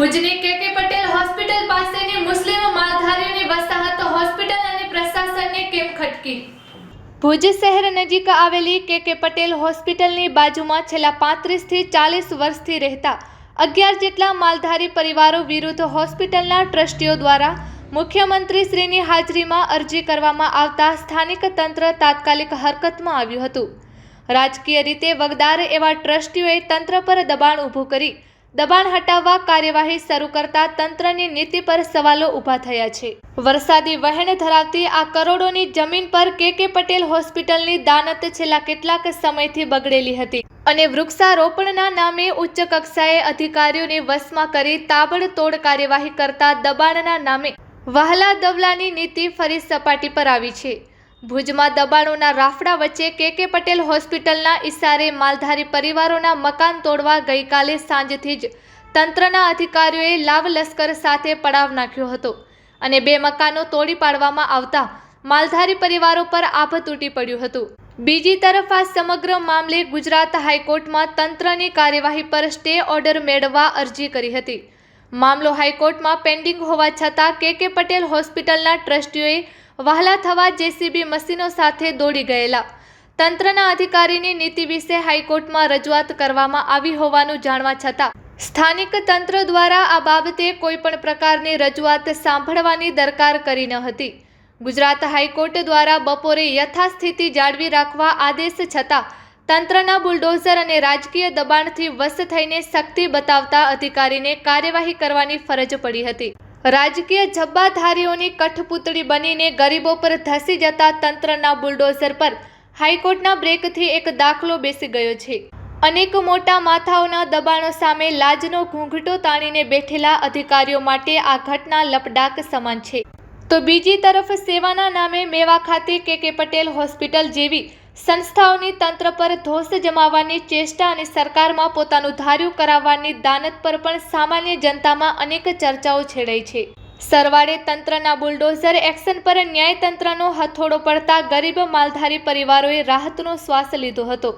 ભુજની કે કે પટેલ હોસ્પિટલ પાસેની મુસ્લિમ માલધારીઓની વસાહત હોસ્પિટલ અને પ્રશાસનને કેમ ખટકી? ભુજ શહેર નજીક આવેલી કે કે પટેલ હોસ્પિટલની બાજુમાં છેલ્લા પાંત્રીસથી ચાલીસ વર્ષથી રહેતા અગિયાર જેટલા માલધારી પરિવારો વિરુદ્ધ હોસ્પિટલના ટ્રસ્ટીઓ દ્વારા મુખ્યમંત્રી શ્રીની હાજરીમાં અરજી કરવામાં આવતા સ્થાનિક તંત્ર તાત્કાલિક હરકતમાં આવ્યું હતું. રાજકીય રીતે વગદાર એવા ટ્રસ્ટીઓએ તંત્ર પર દબાણ ઊભું કરી દબાણ હટાવવા કાર્યવાહી શરૂ કરતા તંત્રની નીતિ પર સવાલો ઊભા થયા છે. વરસાદી વહેણ ધરાવતી આ કરોડોની જમીન પર કે કે પટેલ હોસ્પિટલની દાનત છેલ્લા કેટલાક સમયથી બગડેલી હતી અને વૃક્ષારોપણના નામે ઉચ્ચ કક્ષાએ અધિકારીઓને વશમાં કરી તાબડતોડ કાર્યવાહી કરતા દબાણના નામે વહલા દવલાની નીતિ ફરી સપાટી પર આવી છે. ભુજમાં દબાણોના રાફડા વચ્ચે કે કે પટેલ હોસ્પિટલના ઇશારે માલધારી પરિવારોના મકાન તોડવા ગઈકાલે સાંજથી જ તંત્રના અધિકારીઓએ લાવ લશ્કર સાથે પડાવ નાખ્યો હતો અને બે મકાનો તોડી પાડવામાં આવતા માલધારી પરિવારો પર આભ તૂટી પડ્યું હતું. બીજી તરફ આ સમગ્ર મામલે ગુજરાત હાઈકોર્ટમાં તંત્રની કાર્યવાહી પર સ્ટે ઓર્ડર મેળવવા અરજી કરી હતી. મામલો હાઈકોર્ટમાં પેન્ડિંગ હોવા છતાં કે કે પટેલ હોસ્પિટલના ટ્રસ્ટીઓએ વહાલા થવા જેસીબી મશીનો સાથે દોડી ગયેલા. તંત્રના અધિકારીની નીતિ વિશે હાઈકોર્ટમાં રજૂઆત કરવામાં આવી હોવાનું જાણવા છતાં, સ્થાનિક તંત્ર દ્વારા આ બાબતે કોઈપણ પ્રકારની રજૂઆત સાંભળવાની દરકાર કરી ન હતી. ગુજરાત હાઈકોર્ટ દ્વારા બપોરે યથાસ્થિતિ જાળવી રાખવા આદેશ છતાં, તંત્રના બુલડોઝર અને રાજકીય દબાણથી વશ થઈને શક્તિ બતાવતા અધિકારીને કાર્યવાહી કરવાની ફરજ પડી હતી. રાજકીય જબ્બાધારીઓની કઠપૂતળી બનીને ગરીબો પર ધસી જતા તંત્રના બુલડોઝર પર હાઈકોર્ટના બ્રેકથી એક દાખલો બેસી ગયો છે. અનેક મોટા માથાઓના દબાણો સામે લાજનો ઘૂંઘટો તાણીને બેઠેલા અધિકારીઓ માટે આ ઘટના લપડાક સમાન છે. તો બીજી તરફ સેવાના નામે મેવા ખાતે કે કે પટેલ હોસ્પિટલ જેવી સંસ્થાઓની તંત્ર પર ધોષ જમાવવાની ચેષ્ટા અને સરકારમાં પોતાનું ધાર્યું કરાવવાની દાનત પર પણ સામાન્ય જનતામાં અનેક ચર્ચાઓ છેડાઈ છે. સરવાળે તંત્રના બુલડોઝર એક્શન પર ન્યાયતંત્રનો હથોડો પડતા ગરીબ માલધારી પરિવારોએ રાહતનો શ્વાસ લીધો હતો.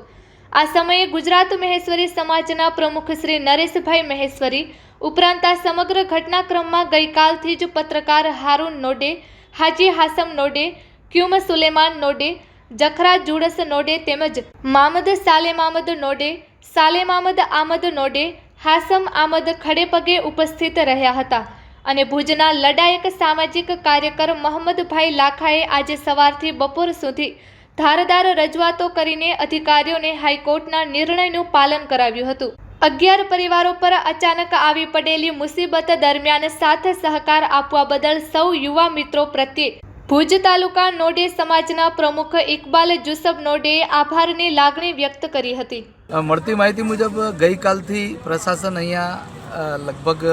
આ સમયે ગુજરાત મહેશ્વરી સમાજના પ્રમુખ શ્રી નરેશભાઈ મહેશ્વરી ઉપરાંત આ સમગ્ર ઘટનાક્રમમાં ગઈકાલથી જ પત્રકાર હારૂન નોડે, હાજી હાસમ નોડે, ક્યુમ સુલેમાન નોડે જખરા જુડસ નોડે તેમજ મામદ સાલેમામદ નોડે સાલેમામદ આમદ નોડે, હાસમ આમદ ખડેપગે ઉપસ્થિત રહ્યા હતા અને ભુજના લડાયક સામાજિક કાર્યકર મોહમ્મદભાઈ લાખાએ આજે સવારથી બપોર સુધી ધારદાર રજૂઆતો કરીને અધિકારીઓને હાઈકોર્ટના નિર્ણયનું પાલન કરાવ્યું હતું. અગિયાર પરિવારો પર અચાનક આવી પડેલી મુસીબત દરમિયાન સાથ સહકાર આપવા બદલ સૌ યુવા મિત્રો પ્રત્યે ભુજ તાલુકા નોડે સમાજના પ્રમુખ ઇકબાલ જુસબ નોડે આભારની લાગણી વ્યક્ત કરી હતી. મળતી માહિતી મુજબ ગઈકાલથી પ્રશાસન અહીંયા લગભગ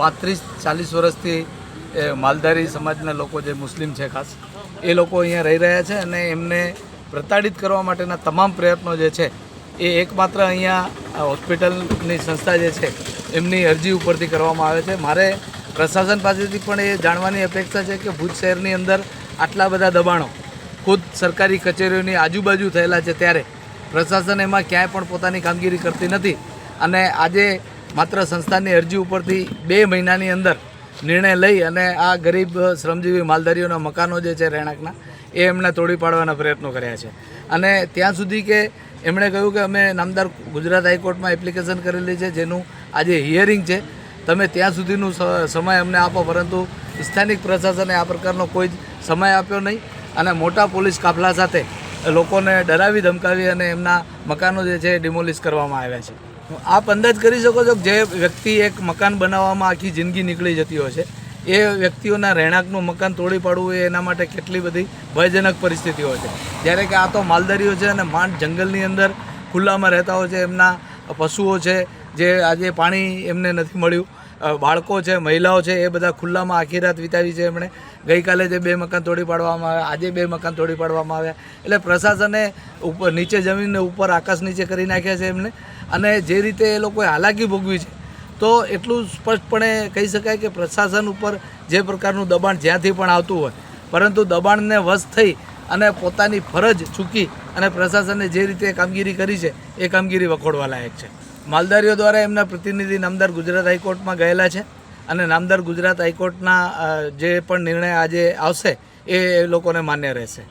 પાંત્રીસ ચાલીસ વર્ષથી માલધારી સમાજના લોકો જે મુસ્લિમ છે ખાસ, એ લોકો અહીંયા રહી રહ્યા છે અને એમને પ્રતાડિત કરવા માટેના તમામ પ્રયત્નો જે છે, એ એકમાત્ર અહીંયા હોસ્પિટલની સંસ્થા જે છે, એમની અરજી ઉપરથી કરવામાં આવે છે. મારે પ્રશાસન પાસેથી પણ એ જાણવાની અપેક્ષા છે કે ભુજ શહેરની અંદર આટલા બધા દબાણો ખુદ સરકારી કચેરીઓની આજુબાજુ થયેલા છે ત્યારે પ્રશાસન એમાં ક્યાંય પણ પોતાની કામગીરી કરતી નથી અને આજે માત્ર સંસ્થાની અરજી ઉપરથી બે મહિનાની અંદર નિર્ણય લઈ અને આ ગરીબ, શ્રમજીવી માલધારીઓના મકાનો જે છે રહેણાંકના, એ એમણે તોડી પાડવાના પ્રયત્નો કર્યા છે. અને ત્યાં સુધી કે એમણે કહ્યું કે અમે નામદાર ગુજરાત હાઈકોર્ટમાં એપ્લિકેશન કરેલી છે, જેનું આજે હિયરિંગ છે. તમે ત્યાં સુધીનું સમય અમને આપો, પરંતુ સ્થાનિક પ્રશાસને આ પ્રકારનો કોઈ જ સમય આપ્યો નહીં. અને મોટા પોલીસ કાફલા સાથે લોકોને ડરાવી, ધમકાવી અને એમના મકાનો જે છે ડિમોલિશ કરવામાં આવ્યા છે. આપ અંદાજ કરી શકો છો જે વ્યક્તિ એક મકાન બનાવવામાં આખી જિંદગી નીકળી જતી હોય છે, એ વ્યક્તિઓના રહેણાંકનું મકાન તોડી પાડવું એ એના માટે કેટલી બધી ભયજનક પરિસ્થિતિ હોય છે. જ્યારે કે આ તો માલધારીઓ છે અને માંડ જંગલની અંદર ખુલ્લામાં રહેતા હોય છે, એમના પશુઓ છે જે આજે પાણી એમને નથી મળ્યું. બાળકો છે, મહિલાઓ છે, એ બધા ખુલ્લામાં આખી રાત વિતાવી છે એમણે. ગઈકાલે જે બે મકાન તોડી પાડવામાં આવ્યા, આજે બે મકાન તોડી પાડવામાં આવ્યા. એટલે પ્રશાસને ઉપર, નીચે જમીનને ઉપર, આકાશ નીચે કરી નાખ્યા છે એમને. અને જે રીતે એ લોકોએ હાલાકી ભોગવી છે, તો એટલું સ્પષ્ટપણે કહી શકાય કે પ્રશાસન ઉપર જે પ્રકારનું દબાણ જ્યાંથી પણ આવતું હોય, પરંતુ દબાણને વશ થઈ અને પોતાની ફરજ ચૂકી અને પ્રશાસને જે રીતે કામગીરી કરી છે, એ કામગીરી વખોડવા લાયક છે. માલધારીઓ દ્વારા એમના પ્રતિનિધિ નામદાર ગુજરાત હાઈકોર્ટમાં ગયેલા છે અને નામદાર ગુજરાત હાઈકોર્ટના જે પણ નિર્ણય આજે આવશે એ લોકોને માન્ય રહેશે.